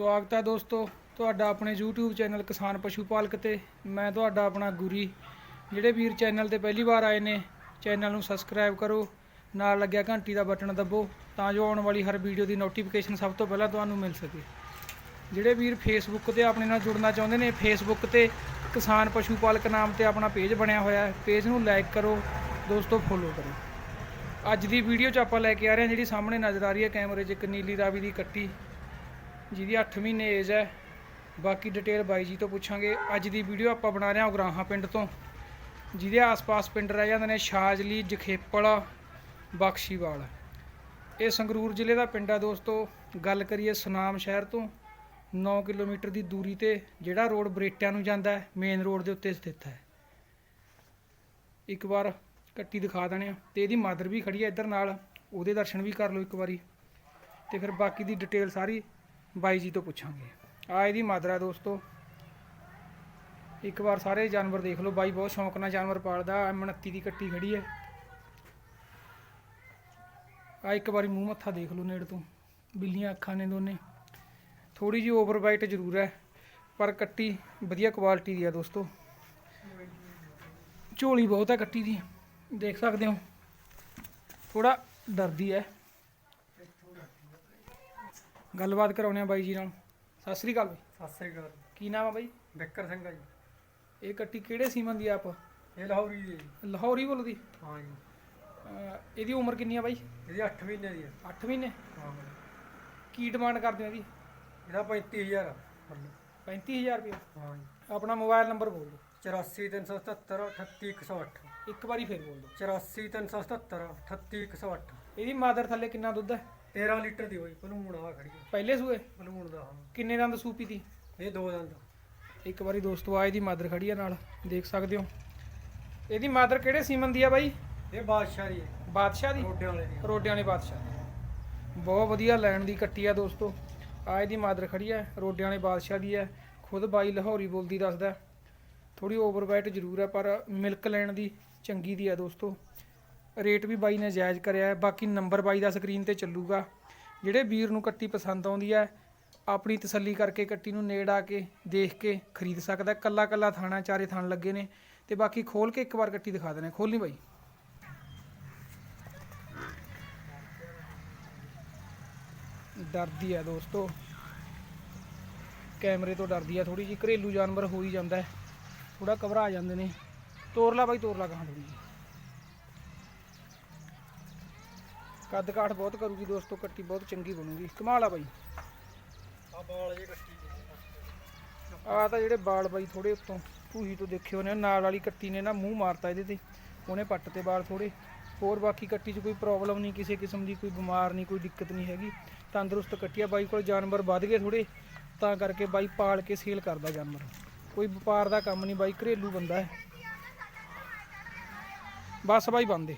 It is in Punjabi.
ਸਵਾਗਤ ਹੈ ਦੋਸਤੋ। ਤੁਹਾਡਾ ਆਪਣੇ YouTube ਚੈਨਲ ਕਿਸਾਨ ਪਸ਼ੂ ਪਾਲਕ ਤੇ। ਮੈਂ ਤੁਹਾਡਾ ਆਪਣਾ ਗੁਰੀ। ਜਿਹੜੇ ਵੀਰ ਚੈਨਲ ਤੇ ਪਹਿਲੀ ਵਾਰ ਆਏ ਨੇ, ਚੈਨਲ ਨੂੰ ਸਬਸਕ੍ਰਾਈਬ ਕਰੋ। ਨਾਲ ਲੱਗਿਆ ਘੰਟੀ ਦਾ ਬਟਨ ਦਬੋ, ਤਾਂ ਜੋ ਆਉਣ ਵਾਲੀ ਹਰ ਵੀਡੀਓ ਦੀ ਨੋਟੀਫਿਕੇਸ਼ਨ ਸਭ ਤੋਂ ਪਹਿਲਾਂ ਤੁਹਾਨੂੰ ਮਿਲ ਸਕੇ। ਜਿਹੜੇ ਵੀਰ ਫੇਸਬੁੱਕ ਤੇ ਆਪਣੇ ਨਾਲ ਜੁੜਨਾ ਚਾਹੁੰਦੇ ਨੇ ਫੇਸਬੁੱਕ ਤੇ ਕਿਸਾਨ ਪਸ਼ੂ ਪਾਲਕ ਨਾਮ ਤੇ ਆਪਣਾ ਪੇਜ ਬਣਿਆ ਹੋਇਆ ਹੈ। ਪੇਜ ਨੂੰ ਲਾਈਕ ਕਰੋ, ਦੋਸਤੋ ਫੋਲੋ ਕਰੋ। ਅੱਜ ਦੀ ਵੀਡੀਓ 'ਚ ਆਪਾਂ ਲੈ ਕੇ ਆ ਰਹੇ ਹਾਂ, ਜਿਹੜੀ ਸਾਹਮਣੇ ਨਜ਼ਰ ਆ ਰਹੀ ਹੈ, ਕੈਮਰੇ 'ਚ ਇੱਕ ਨੀਲੀ ਰਾਵੀ ਦੀ ਕੱਟੀ। ਜਿਹਦੀ 8 ਮਹੀਨੇ ਏਜ ਹੈ। ਬਾਕੀ ਡਿਟੇਲ ਬਾਈ ਜੀ ਤੋਂ ਪੁੱਛਾਂਗੇ। ਅੱਜ ਦੀ ਵੀਡੀਓ ਆਪਾਂ ਬਣਾ ਰਹੇ ਹਾਂ ਉਗਰਾਹਾਂ ਪਿੰਡ ਤੋਂ। ਜਿਹਦੇ ਆਸ-ਪਾਸ ਪਿੰਡ ਰਹਿ ਜਾਂਦੇ ਨੇ ਸ਼ਾਜਲੀ, ਜਖੇਪਲ, ਬਖਸ਼ੀਵਾਲ। ਇਹ ਸੰਗਰੂਰ ਜ਼ਿਲ੍ਹੇ ਦਾ ਪਿੰਡ ਆ ਦੋਸਤੋ। ਗੱਲ ਕਰੀਏ ਸੁਨਾਮ ਸ਼ਹਿਰ ਤੋਂ 9 ਕਿਲੋਮੀਟਰ ਦੀ ਦੂਰੀ ਤੇ ਜਿਹੜਾ ਰੋਡ ਬਰੇਟਿਆਂ ਨੂੰ ਜਾਂਦਾ ਹੈ ਮੇਨ ਰੋਡ ਦੇ ਉੱਤੇ ਸਥਿਤ ਹੈ। ਇੱਕ ਵਾਰ ਕੱਟੀ ਦਿਖਾ ਦਣੇ ਆ ਤੇ ਇਹਦੀ ਮਾਦਰ ਵੀ ਖੜੀ ਹੈ ਇੱਧਰ ਨਾਲ। ਉਹਦੇ ਦਰਸ਼ਨ ਵੀ ਕਰ ਲਓ ਇੱਕ ਵਾਰੀ। ਤੇ ਫਿਰ ਬਾਕੀ ਦੀ ਡਿਟੇਲ ਸਾਰੀ ਬਾਈ ਜੀ ਤੋਂ ਪੁੱਛਾਂਗੇ। ਆ ਇਹਦੀ ਮਾਦਰਾ ਦੋਸਤੋ। ਇੱਕ ਵਾਰ ਸਾਰੇ ਜਾਨਵਰ ਦੇਖ ਲਓ। ਬਾਈ ਬਹੁਤ ਸ਼ੌਂਕ ਨਾਲ ਜਾਨਵਰ ਪਾਲਦਾ। M29 ਦੀ ਕੱਟੀ ਖੜੀ ਹੈ। ਆ ਇੱਕ ਵਾਰੀ ਮੂੰਹ ਮੱਥਾ ਦੇਖ ਲਓ ਨੇੜ ਤੋਂ। ਬਿੱਲੀਆਂ, ਅੱਖਾਂ ਨੇ ਦੋਨੇ। ਥੋੜੀ ਜਿਹੀ ਓਵਰ ਵਾਈਟ ਜ਼ਰੂਰ ਹੈ, ਪਰ ਕੱਟੀ ਵਧੀਆ ਕੁਆਲਿਟੀ ਦੀ ਆ ਦੋਸਤੋ। ਝੋਲੀ ਬਹੁਤ ਹੈ ਕੱਟੀ ਦੀ। ਦੇਖ ਸਕਦੇ ਹੋ। ਥੋੜਾ ਡਰਦੀ ਹੈ। ਗੱਲਬਾਤ ਕਰਾਉਣੇ ਆ ਬਾਈ ਜੀ ਨਾਲ। ਸਤਿ ਸ੍ਰੀ ਅਕਾਲ ਬਾਈ। ਸਤਿ ਸ੍ਰੀ ਅਕਾਲ ਕੀ ਨਾਮ ਆ ਬਾਈ? ਬਿੱਕਰ ਸਿੰਘ ਆ ਜੀ। ਇਹ ਕੱਟੀ ਕਿਹੜੇ ਸੀਮਨ ਦੀ ਆ ਆਪ? ਇਹ ਲਾਹੌਰੀ ਦੀ ਲਾਹੌਰੀ ਬੋਲਦੀ ਹਾਂ ਜੀ। ਅਹ ਇਹਦੀ ਉਮਰ ਕਿੰਨੀ ਆ ਬਾਈ? ਇਹਦੀ 8 ਮਹੀਨੇ ਦੀ ਹੈ 8 ਮਹੀਨੇ? ਹਾਂ ਬਾਈ। ਕੀ ਡਿਮਾਂਡ ਕਰਦੇ ਹੋ ਇਹਦੀ? ਇਹਦਾ 35000 ਆ। ਮਤਲਬ 35000 ਰੁਪਏ। ਹਾਂ ਜੀ। ਆਪਣਾ ਮੋਬਾਈਲ ਨੰਬਰ ਬੋਲ ਦਿਓ। 84377 38108 ਇੱਕ ਵਾਰੀ ਫੇਰ ਬੋਲ ਦਿਓ। 84377 38108 ਇਹਦੀ ਮਾਦਰ ਥੱਲੇ ਕਿੰਨਾ ਦੁੱਧ ਹੈ? 13 ਲੀਟਰ ਦੀ ਹੋਈ ਭਲੂਣ ਆ ਖੜੀ ਪਹਿਲੇ ਸੂਏ? ਭਲੂਣ ਦਾ ਹਾਂ। ਕਿੰਨੇ ਦੰਦ ਸੂਪੀ ਦੀ? ਇਹ ਦੋ ਦੰਦ ਇੱਕ ਵਾਰੀ ਦੋਸਤੋ ਆ ਇਹਦੀ ਮਾਦਰ ਖੜੀ ਆ ਨਾਲ ਦੇਖ ਸਕਦੇ ਹੋ। ਇਹਦੀ ਮਾਦਰ ਕਿਹੜੇ ਸੀਮਨ ਦੀ ਆ ਬਾਈ? ਇਹ ਬਾਦਸ਼ਾਹ ਦੀ ਹੈ ਬਾਦਸ਼ਾਹ ਦੀ? ਰੋਡਿਆਂ ਵਾਲੇ ਦੀ ਰੋਡਿਆਂ ਵਾਲੇ ਬਾਦਸ਼ਾਹ ਬਹੁਤ ਵਧੀਆ ਲੈਣ ਦੀ ਕੱਟੀ ਆ ਦੋਸਤੋ। ਆ ਇਹਦੀ ਮਾਦਰ ਖੜੀ ਆ ਰੋਡਿਆਂ ਵਾਲੇ ਬਾਦਸ਼ਾਹ ਦੀ ਹੈ ਖੁਦ ਬਾਈ ਲਾਹੌਰੀ ਬੋਲਦੀ ਦੱਸਦਾ। ਥੋੜੀ ਓਵਰਵੇਟ ਜ਼ਰੂਰ ਹੈ ਪਰ ਮਿਲਕ ਲੈਣ ਦੀ ਚੰਗੀ ਦੀ ਆ ਦੋਸਤੋ। ਰੇਟ ਵੀ ਬਾਈ ਨੇ ਜਾਇਜ਼ ਕਰਿਆ ਬਾਕੀ ਨੰਬਰ ਬਾਈ ਦਾ ਸਕਰੀਨ ਤੇ ਚੱਲੂਗਾ। ਜਿਹੜੇ ਵੀਰ ਨੂੰ ਕੱਟੀ ਪਸੰਦ ਆਉਂਦੀ ਹੈ, ਆਪਣੀ ਤਸੱਲੀ ਕਰਕੇ ਕੱਟੀ ਨੂੰ ਨੇੜ ਆ ਕੇ ਦੇਖ ਕੇ ਖਰੀਦ ਸਕਦਾ ਕੱਲਾ ਕੱਲਾ ਥਾਣਾ, ਚਾਰੇ ਥਾਣ ਲੱਗੇ ਨੇ ਤੇ ਬਾਕੀ ਖੋਲ ਕੇ ਇੱਕ ਵਾਰ ਕੱਟੀ ਦਿਖਾ ਦੇਣਾ ਖੋਲਣੀ ਬਾਈ। ਡਰਦੀ ਹੈ ਦੋਸਤੋ। ਕੈਮਰੇ ਤੋਂ ਡਰਦੀ ਆ ਥੋੜੀ ਜਿਹੀ। ਘਰੇਲੂ ਜਾਨਵਰ ਹੋ ਹੀ ਜਾਂਦਾ ਹੈ। ਥੋੜਾ ਘਬਰਾ ਜਾਂਦੇ ਨੇ। ਤੋਰ ਲਾ ਬਾਈ, ਤੋਰ ਲਾ ਕਹਾਂ ਥੋੜੀ ਜਿਹੀ। ਕੱਦ ਕਾਠ ਬਹੁਤ ਕਰੂਗੀ ਦੋਸਤੋ ਕੱਟੀ ਬਹੁਤ ਚੰਗੀ ਬਣੂਗੀ। ਕਮਾਲ ਆ ਬਾਈ। ਆ ਬਾਲ ਜੇ ਕੱਟੀ ਆ। ਤਾਂ ਜਿਹੜੇ ਬਾਲ ਬਾਈ ਥੋੜੇ ਉੱਤੋਂ ਭੂਹੀ ਤੋਂ ਦੇਖੇ ਹੋਣੇ ਨਾਲ ਵਾਲੀ ਕੱਟੀ ਨੇ ਨਾ ਮੂੰਹ ਮਾਰਤਾ ਇਹਦੇ ਤੇ ਉਹਨੇ ਪੱਟ ਤੇ ਬਾਲ ਥੋੜੇ ਹੋਰ ਬਾਕੀ ਕੱਟੀ 'ਚ ਕੋਈ ਪ੍ਰੋਬਲਮ ਨਹੀਂ ਕਿਸੇ ਕਿਸਮ ਦੀ ਕੋਈ ਬਿਮਾਰ ਨਹੀਂ ਕੋਈ ਦਿੱਕਤ ਨਹੀਂ ਹੈਗੀ। ਤੰਦਰੁਸਤ ਕੱਟੀ ਆ ਬਾਈ ਕੋਲ ਜਾਨਵਰ ਵੱਧ ਗਏ ਥੋੜੇ ਤਾਂ ਕਰਕੇ ਬਾਈ ਪਾਲ ਕੇ ਸੇਲ ਕਰਦਾ ਜਾਨਵਰ। ਕੋਈ ਵਪਾਰ ਦਾ ਕੰਮ ਨਹੀਂ ਬਾਈ ਘਰੇਲੂ ਬੰਦਾ ਹੈ। ਬਸ ਬਾਈ ਬੰਦੇ